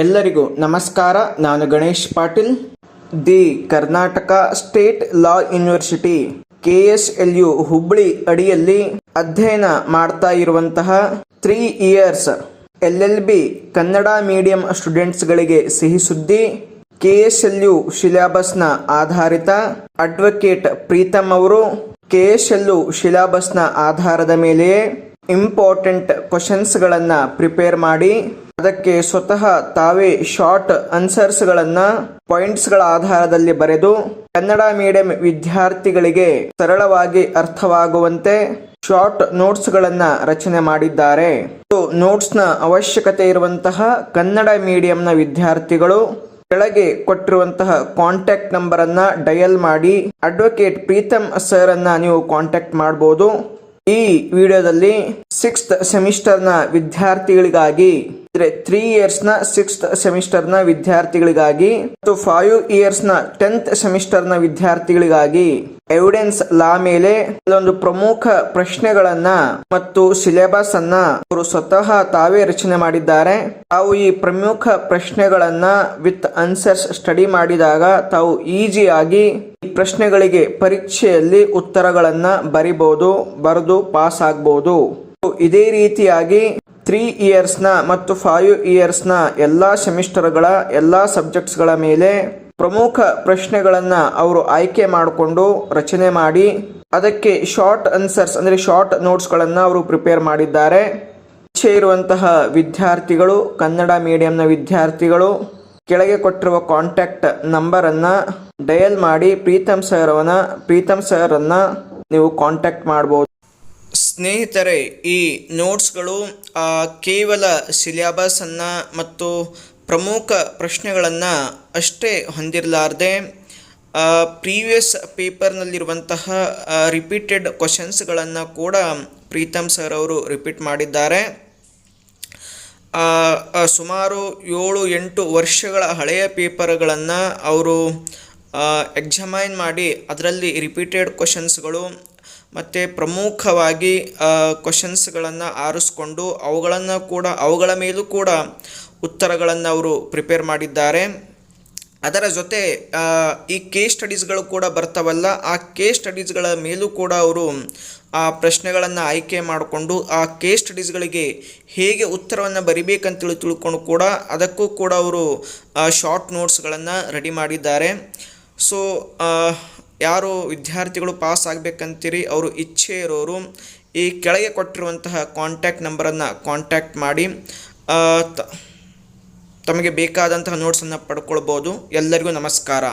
ಎಲ್ಲರಿಗೂ ನಮಸ್ಕಾರ. ನಾನು Ganesh Patil. The Karnataka State Law University, K S L U Hubballi ಅಡಿಯಲ್ಲಿ ಅಧ್ಯಯನ ಮಾಡ್ತಾ ಇರುವಂತಹ three years L L B Kannada medium ಸ್ಟೂಡೆಂಟ್ಸ್ಗಳಿಗೆ ಸಿಹಿ ಸುದ್ದಿ, ಕೆ ಎಸ್ ಎಲ್ ಯು ಶಿಲಾಬಸ್ನ ಆಧಾರಿತ ಅಡ್ವೊಕೇಟ್ ಪ್ರೀತಮ್ ಅವರು, ಕೆ ಎಸ್ ಎಲ್ ಯು ಶಿಲಾಬಸ್ನ ಆಧಾರದ ಮೇಲೆಯೇ ಇಂಪಾರ್ಟೆಂಟ್ ಕ್ವಶನ್ಸ್ಗಳನ್ನು ಪ್ರಿಪೇರ್ ಮಾಡಿ ಅದಕ್ಕೆ ಸ್ವತಃ ತಾವೇ ಶಾರ್ಟ್ ಆನ್ಸರ್ಸ್ಗಳನ್ನ ಪಾಯಿಂಟ್ಸ್ಗಳ ಆಧಾರದಲ್ಲಿ ಬರೆದು ಕನ್ನಡ ಮೀಡಿಯಂ ವಿದ್ಯಾರ್ಥಿಗಳಿಗೆ ಸರಳವಾಗಿ ಅರ್ಥವಾಗುವಂತೆ ಶಾರ್ಟ್ ನೋಟ್ಸ್ಗಳನ್ನು ರಚನೆ ಮಾಡಿದ್ದಾರೆ. ನೋಟ್ಸ್ನ ಅವಶ್ಯಕತೆ ಇರುವಂತಹ ಕನ್ನಡ ಮೀಡಿಯಂನ ವಿದ್ಯಾರ್ಥಿಗಳು ಕೆಳಗೆ ಕೊಟ್ಟಿರುವಂತಹ ಕಾಂಟ್ಯಾಕ್ಟ್ ನಂಬರ್ ಅನ್ನ ಡಯಲ್ ಮಾಡಿ ಅಡ್ವೊಕೇಟ್ ಪ್ರೀತಮ್ ಸರ್ ಅನ್ನ ನೀವು ಕಾಂಟ್ಯಾಕ್ಟ್ ಮಾಡಬಹುದು ಈ ವಿಡಿಯೋದಲ್ಲಿ ಸಿಕ್ಸ್ತ್ ಸೆಮಿಸ್ಟರ್ನ ವಿದ್ಯಾರ್ಥಿಗಳಿಗಾಗಿ ತ್ರೀ ಇಯರ್ಸ್ನ ಸಿಕ್ಸ್ತ್ನ ವಿದ್ಯಾರ್ಥಿಗಳಿಗಾಗಿ ಮತ್ತು ಫೈವ್ ಇಯರ್ಸ್ನ ಟೆಂತ್ನ ವಿದ್ಯಾರ್ಥಿಗಳಿಗಾಗಿ ಎವಿಡೆನ್ಸ್ ಲಾ ಮೇಲೆ ಕೆಲವೊಂದು ಪ್ರಮುಖ ಪ್ರಶ್ನೆಗಳನ್ನ ಮತ್ತು ಸಿಲೆಬಸ್ ಅನ್ನ ಅವರು ಸ್ವತಃ ತಾವೇ ರಚನೆ ಮಾಡಿದ್ದಾರೆ. ತಾವು ಈ ಪ್ರಮುಖ ಪ್ರಶ್ನೆಗಳನ್ನ ವಿತ್ ಆನ್ಸರ್ಸ್ ಸ್ಟಡಿ ಮಾಡಿದಾಗ ತಾವು ಈಜಿಯಾಗಿ ಈ ಪ್ರಶ್ನೆಗಳಿಗೆ ಪರೀಕ್ಷೆಯಲ್ಲಿ ಉತ್ತರಗಳನ್ನ ಬರಿಬಹುದು ಬರೆದು ಪಾಸ್ ಆಗ್ಬಹುದು ಇದೇ ರೀತಿಯಾಗಿ ತ್ರೀ ಇಯರ್ಸ್ನ ಮತ್ತು ಫೈವ್ ಇಯರ್ಸ್ನ ಎಲ್ಲ ಸೆಮಿಸ್ಟರ್ಗಳ ಎಲ್ಲ ಸಬ್ಜೆಕ್ಟ್ಸ್ಗಳ ಮೇಲೆ ಪ್ರಮುಖ ಪ್ರಶ್ನೆಗಳನ್ನು ಅವರು ಆಯ್ಕೆ ಮಾಡಿಕೊಂಡು ರಚನೆ ಮಾಡಿ ಅದಕ್ಕೆ ಶಾರ್ಟ್ ಆನ್ಸರ್ಸ್ ಅಂದರೆ ಶಾರ್ಟ್ ನೋಟ್ಸ್ಗಳನ್ನು ಅವರು ಪ್ರಿಪೇರ್ ಮಾಡಿದ್ದಾರೆ. ಇಚ್ಛೆ ಇರುವಂತಹ ವಿದ್ಯಾರ್ಥಿಗಳು, ಕನ್ನಡ ಮೀಡಿಯಂನ ವಿದ್ಯಾರ್ಥಿಗಳು ಕೆಳಗೆ ಕೊಟ್ಟಿರುವ ಕಾಂಟ್ಯಾಕ್ಟ್ ನಂಬರನ್ನು ಡಯಲ್ ಮಾಡಿ ಪ್ರೀತಮ್ ಸರ್ ಅವನ ಪ್ರೀತಮ್ ಸರ್ ಅನ್ನ ನೀವು ಕಾಂಟ್ಯಾಕ್ಟ್ ಮಾಡ್ಬೋದು. ಸ್ನೇಹಿತರೆ, ಈ ನೋಟ್ಸ್ಗಳು ಕೇವಲ ಸಿಲೆಬಸನ್ನು ಮತ್ತು ಪ್ರಮುಖ ಪ್ರಶ್ನೆಗಳನ್ನು ಅಷ್ಟೇ ಹೊಂದಿರಲಾರ್ದೆ ಪ್ರೀವಿಯಸ್ ಪೇಪರ್ನಲ್ಲಿರುವಂತಹ ರಿಪೀಟೆಡ್ ಕ್ವಶನ್ಸ್ಗಳನ್ನು ಕೂಡ ಪ್ರೀತಮ್ ಸರ್ ಅವರು ರಿಪೀಟ್ ಮಾಡಿದ್ದಾರೆ. ಸುಮಾರು ಏಳು ಎಂಟು ವರ್ಷಗಳ ಹಳೆಯ ಪೇಪರ್ಗಳನ್ನು ಅವರು ಎಕ್ಸಾಮೈನ್ ಮಾಡಿ ಅದರಲ್ಲಿ ರಿಪೀಟೆಡ್ ಕ್ವಶನ್ಸ್ಗಳು ಮತ್ತು ಪ್ರಮುಖವಾಗಿ ಕ್ವಶನ್ಸ್ಗಳನ್ನು ಆರಿಸ್ಕೊಂಡು ಅವುಗಳನ್ನು ಕೂಡ, ಅವುಗಳ ಮೇಲೂ ಕೂಡ ಉತ್ತರಗಳನ್ನು ಅವರು ಪ್ರಿಪೇರ್ ಮಾಡಿದ್ದಾರೆ. ಅದರ ಜೊತೆ ಈ ಕೇಸ್ ಸ್ಟಡೀಸ್ಗಳು ಕೂಡ ಬರ್ತಾವಲ್ಲ, ಆ ಕೇಸ್ ಸ್ಟಡೀಸ್ಗಳ ಮೇಲೂ ಕೂಡ ಅವರು, ಆ, ಪ್ರಶ್ನೆಗಳನ್ನು ಆಯ್ಕೆ ಮಾಡಿಕೊಂಡು ಆ ಕೇಸ್ ಸ್ಟಡೀಸ್ಗಳಿಗೆ ಹೇಗೆ ಉತ್ತರವನ್ನು ಬರಿಬೇಕಂತೇಳಿ ತಿಳ್ಕೊಂಡು ಕೂಡ ಅದಕ್ಕೂ ಕೂಡ ಅವರು ಶಾರ್ಟ್ ನೋಟ್ಸ್ಗಳನ್ನು ರೆಡಿ ಮಾಡಿದ್ದಾರೆ. ಸೊ ಯಾರು ವಿದ್ಯಾರ್ಥಿಗಳು ಪಾಸ್ ಆಗಬೇಕಂತೀರಿ, ಅವರು ಇಚ್ಛೆ ಇರೋರು ಈ ಕೆಳಗೆ ಕೊಟ್ಟಿರುವಂತಹ ಕಾಂಟ್ಯಾಕ್ಟ್ ನಂಬರನ್ನು ಕಾಂಟ್ಯಾಕ್ಟ್ ಮಾಡಿ ತಮಗೆ ಬೇಕಾದಂತಹ ನೋಟ್ಸನ್ನು ಪಡ್ಕೊಳ್ಬೋದು. ಎಲ್ಲರಿಗೂ ನಮಸ್ಕಾರ.